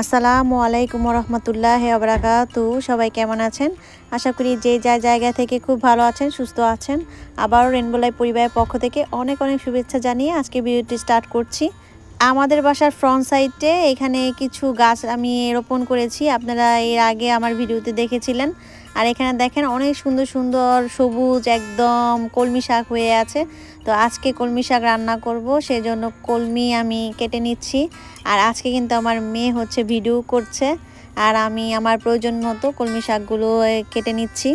আসসালামু আলাইকুম রহমতুল্লাহ আবরাকাতু সবাই কেমন আছেন? আশা করি যে যা জায়গা থেকে খুব ভালো আছেন, সুস্থ আছেন। আবারও রেনবোলাই পরিবারের পক্ষ থেকে অনেক অনেক শুভেচ্ছা জানিয়ে আজকে ভিডিওটি স্টার্ট করছি। আমাদের বাসার ফ্রন্ট সাইডে এখানে কিছু গাছ আমি রোপণ করেছি। আপনারা এর আগে আমার ভিডিওতে দেখেছিলেন। আর এখানে দেখেন অনেক সুন্দর সুন্দর সবুজ একদম কলমি শাক হয়ে আছে। তো আজকে কলমি শাক রান্না করব সেই জন্য কলমি আমি কেটে নিচ্ছি। আর আজকে কিন্তু আমার মেয়ে হচ্ছে ভিডিও করছে, আর আমি আমার প্রয়োজন মতো কলমি শাকগুলো কেটে নিচ্ছি।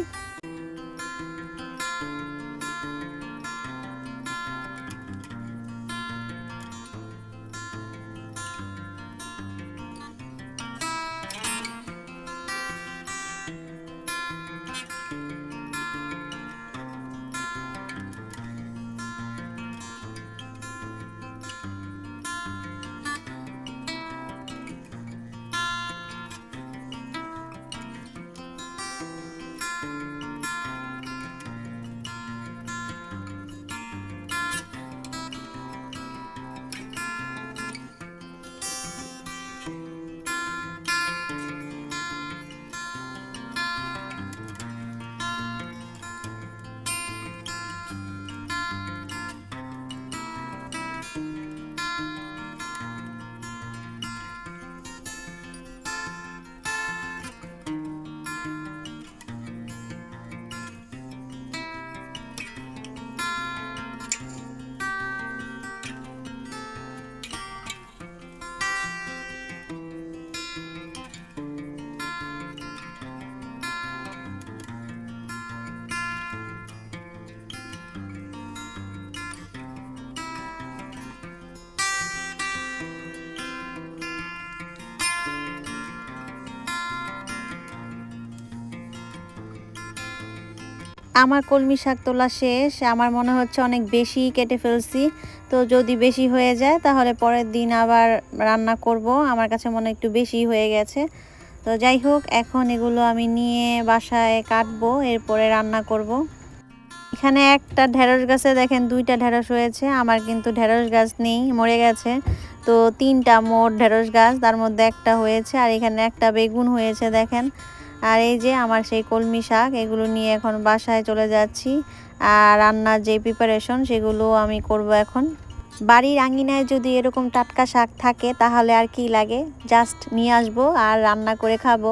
আমার কলমি শাক তোলা শেষ, আমার মনে হচ্ছে অনেক বেশি কেটে ফেলছি, তো যদি বেশি হয়ে যায় তাহলে পরের দিন আবার রান্না করব, আমার কাছে মনে একটু বেশি হয়ে গেছে। তো যাই হোক, এখন এগুলো আমি নিয়ে বাসায় কাটবো, এরপরে রান্না করব। এখানে একটা ঢেঁড়স গাছে দেখেন দুইটা ঢেঁড়স হয়েছে, আমার কিন্তু ঢেঁড়স গাছ নেই, মরে গেছে। তো তিনটা মোট ঢেঁড়স গাছ, তার মধ্যে একটা হয়েছে, আর এখানে একটা বেগুন হয়েছে দেখেন। আর এই যে আমার সেই কলমি শাক, এগুলো নিয়ে এখন বাসায় চলে যাচ্ছি। আর রান্নার যে প্রিপারেশন সেগুলো আমি করব এখন। বাড়ির আঙিনায় যদি এরকম টাটকা শাক থাকে, তাহলে আর কি লাগে? জাস্ট নিয়ে আসব আর রান্না করে খাব।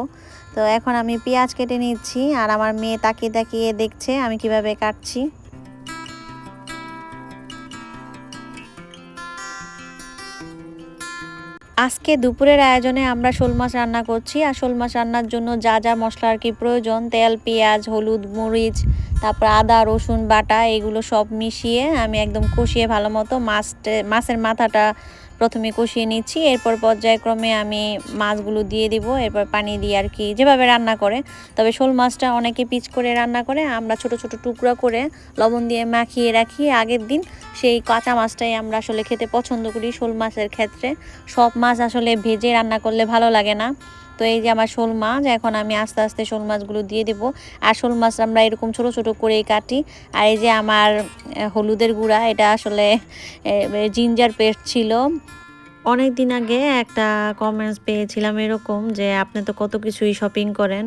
তো এখন আমি পেঁয়াজ কেটে নিচ্ছি, আর আমার মেয়ে তাকিয়ে তাকিয়ে দেখছে আমি কীভাবে কাটছি। আজকে দুপুরের আয়োজনে আমরা শোল মাছ রান্না করছি আর শোল মাছ রান্নার জন্য যা যা মশলা আর কি প্রয়োজন, তেল, পেঁয়াজ, হলুদ, মরিচ, তারপর আদা, রসুন, বাটা, এগুলো সব মিশিয়ে আমি একদম কষিয়ে ভালো মতো মাছটা মাছের মাথাটা প্রথমে কষিয়ে নিচ্ছি, এরপর পর্যায়ক্রমে আমি মাছগুলো দিয়ে দিব, এরপর পানি দিয়ে আর কি যেভাবে রান্না করে। তবে শোল মাছটা অনেকে পিচ করে রান্না করে, আমরা ছোট ছোট টুকরা করে লবণ দিয়ে মাখিয়ে রাখি। আগের দিন সেই কাঁচা মাছটাই আমরা আসলে খেতে পছন্দ করি শোল মাছের ক্ষেত্রে। সব মাছ আসলে ভেজে রান্না করলে ভালো লাগে না। তো এই যে আমার শোল মাছ, এখন আমি আস্তে আস্তে শোল মাছগুলো দিয়ে দেবো। আর শোল মাছ আমরা এরকম ছোট ছোট করেই কাটি। আর এই যে আমার হলুদের গুঁড়া, এটা আসলে জিঞ্জার পেস্ট ছিল। অনেক দিন আগে একটা কমেন্টস পেয়েছিলাম এরকম যে, আপনি তো কত কিছুই শপিং করেন।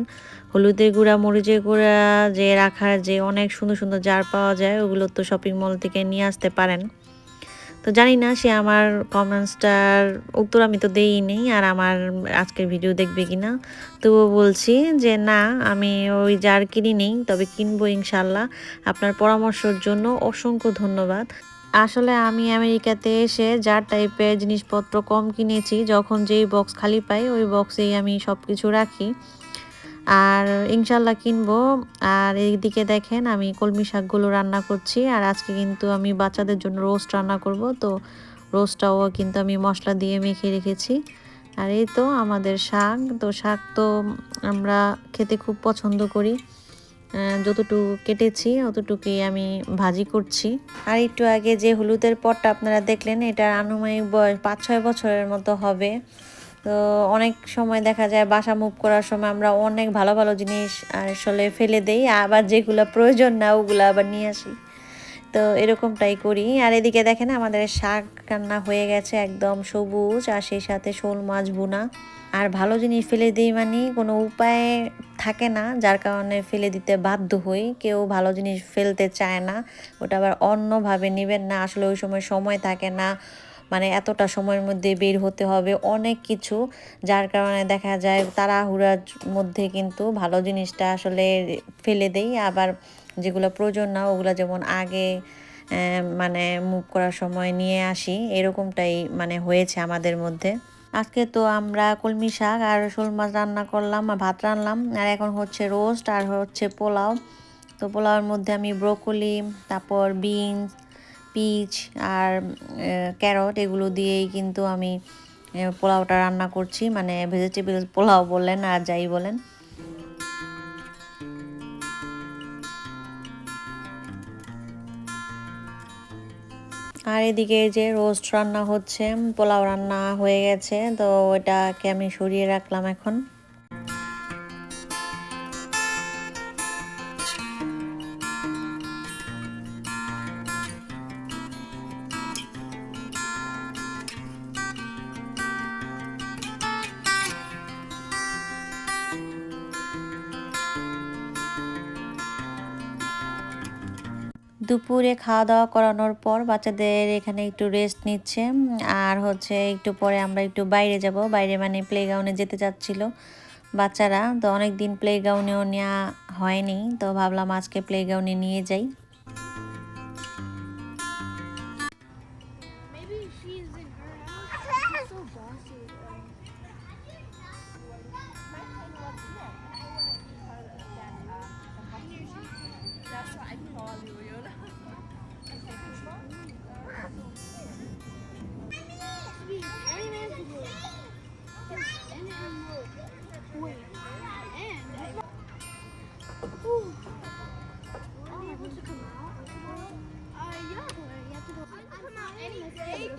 হলুদের গুঁড়া, মরিচের গুঁড়া যে রাখার যে অনেক সুন্দর সুন্দর জার পাওয়া যায়, ওগুলো তো শপিং মল থেকে নিয়ে আসতে পারেন। তো জানি না সে আমার কমেন্টসটার উত্তর আমি তো দেই নেই আর আমার আজকের ভিডিও দেখবে কি না তবুও বলছি যে না, আমি ওই জার কিনি নেই, তবে কিনবো ইনশাল্লাহ। আপনার পরামর্শের জন্য অসংখ্য ধন্যবাদ। আসলে আমি আমেরিকাতে এসে যার টাইপের জিনিসপত্র কম কিনেছি, যখন যেই বক্স খালি পাই, ওই বক্সেই আমি সব কিছু রাখি। আর ইনশাল্লাহ কিনবো। আর এইদিকে দেখেন, আমি কলমি শাকগুলো রান্না করছি। আর আজকে কিন্তু আমি বাচ্চাদের জন্য রোস্ট রান্না করব। তো রোস্টটাও কিন্তু আমি মশলা দিয়ে মেখে রেখেছি। আর এই তো আমাদের শাক। তো শাক তো আমরা খেতে খুব পছন্দ করি। যতটুকু কেটেছি, অতটুকুই আমি ভাজি করছি। আর একটু আগে যে হলুদের পটটা আপনারা দেখলেন, এটা আনুমানিক বয়স পাঁচ ছয় বছরের মতো হবে। তো অনেক সময় দেখা যায় বাসা মুভ করার সময় আমরা অনেক ভালো ভালো জিনিস আসলে ফেলে দেই, আবার যেগুলো প্রয়োজন না ওগুলো আবার নিয়ে আসি। তো এরকমটাই করি। আর এদিকে দেখেন আমাদের শাক রান্না হয়ে গেছে একদম সবুজ, আর সেই সাথে শোল মাছ বোনা আর ভালো জিনিস ফেলে দিই মানে কোনো উপায় থাকে না, যার কারণে ফেলে দিতে বাধ্য হই। কেউ ভালো জিনিস ফেলতে চায় না, ওটা আবার অন্যভাবে নেবেন না। আসলে ওই সময় সময় থাকে না। মানে এতটা সময়ের মধ্যে বের হতে হবে, অনেক কিছু। যার কারণে দেখা যায় তাড়াহুড়ার মধ্যে কিন্তু ভালো জিনিসটা আসলে ফেলে দেই। আবার যেগুলো প্রয়োজন না, ওগুলো যেমন আগে মানে মুভ করার সময় নিয়ে আসি, এরকমটাই মানে হয়েছে আমাদের মধ্যে। আজকে তো আমরা কলমি শাক আর শোল মাছ রান্না করলাম, আর ভাত রান্নাম আর এখন হচ্ছে রোস্ট আর হচ্ছে পোলাও। তো পোলাওর মধ্যে আমি ব্রোকলি তারপর বিনস পিচ আর ক্যারট এগুলো দিয়েই কিন্তু আমি পোলাওটা রান্না করছি। মানে ভেজিটেবল পোলাও বললেন আর যাই বলেন। আর এদিকে যে রোস্ট রান্না হচ্ছে, পোলাও রান্না হয়ে গেছে, তো ওটাকে আমি সরিয়ে রাখলাম এখন। দুপুরে খাওয়া দাওয়া করানোর পর বাচ্চাদের এখানে একটু রেস্ট নিচ্ছে। আর হচ্ছে একটু পরে আমরা একটু বাইরে যাব। বাইরে মানে প্লেগ্রাউন্ডে যেতে চাচ্ছিল বাচ্চারা। তো অনেক দিন প্লেগ্রাউন্ডেও নেওয়া হয়নি। তো ভাবলাম আজকে প্লেগ্রাউন্ডে নিয়ে যাই।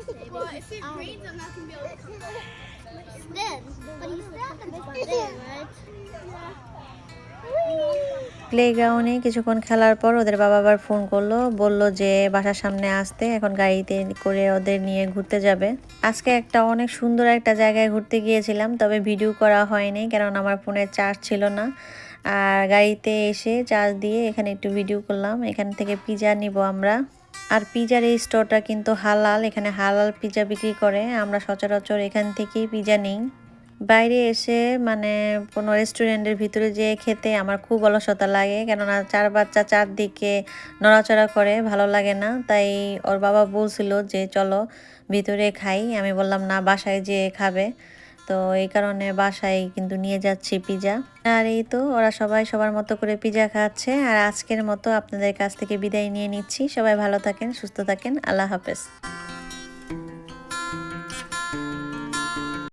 Right? প্লেগ্রাউন্ডে কিছুক্ষণ খেলার পর ওদের বাবা আবার ফোন করল, বলল যে বাসার সামনে আসতে, এখন গাড়িতে করে ওদের নিয়ে ঘুরতে যাবে। আজকে একটা অনেক সুন্দর একটা জায়গায় ঘুরতে গিয়েছিলাম, তবে ভিডিও করা হয়নি কারণ আমার ফোনে চার্জ ছিল না। আর গাড়িতে এসে চার্জ দিয়ে এখানে একটু ভিডিও করলাম, এখান থেকে পিজা নিব আমরা। আর পিজার এই স্টোরটা কিন্তু হালাল, এখানে হালাল পিজা বিক্রি করে। আমরা সচরাচর এখান থেকেই পিজা নিই। বাইরে এসে মানে কোনো রেস্টুরেন্টের ভিতরে যেয়ে খেতে আমার খুব অলসতা লাগে, কেননা চার বাচ্চা চারদিকে নড়াচড়া করে, ভালো লাগে না। তাই ওর বাবা বলছিল যে, চলো ভিতরে খাই। আমি বললাম, না, বাসায় যেয়ে খাবে। তো এই কারণে বাসায় কিন্তু নিয়ে যাচ্ছি পিজা। আর এই তো ওরা সবাই সবার মতো করে পিজা খাচ্ছে। আর আজকের মতো আপনাদের কাছ থেকে বিদায় নিয়ে নিচ্ছি। সবাই ভালো থাকেন, সুস্থ থাকেন। আল্লাহ হাফেজ।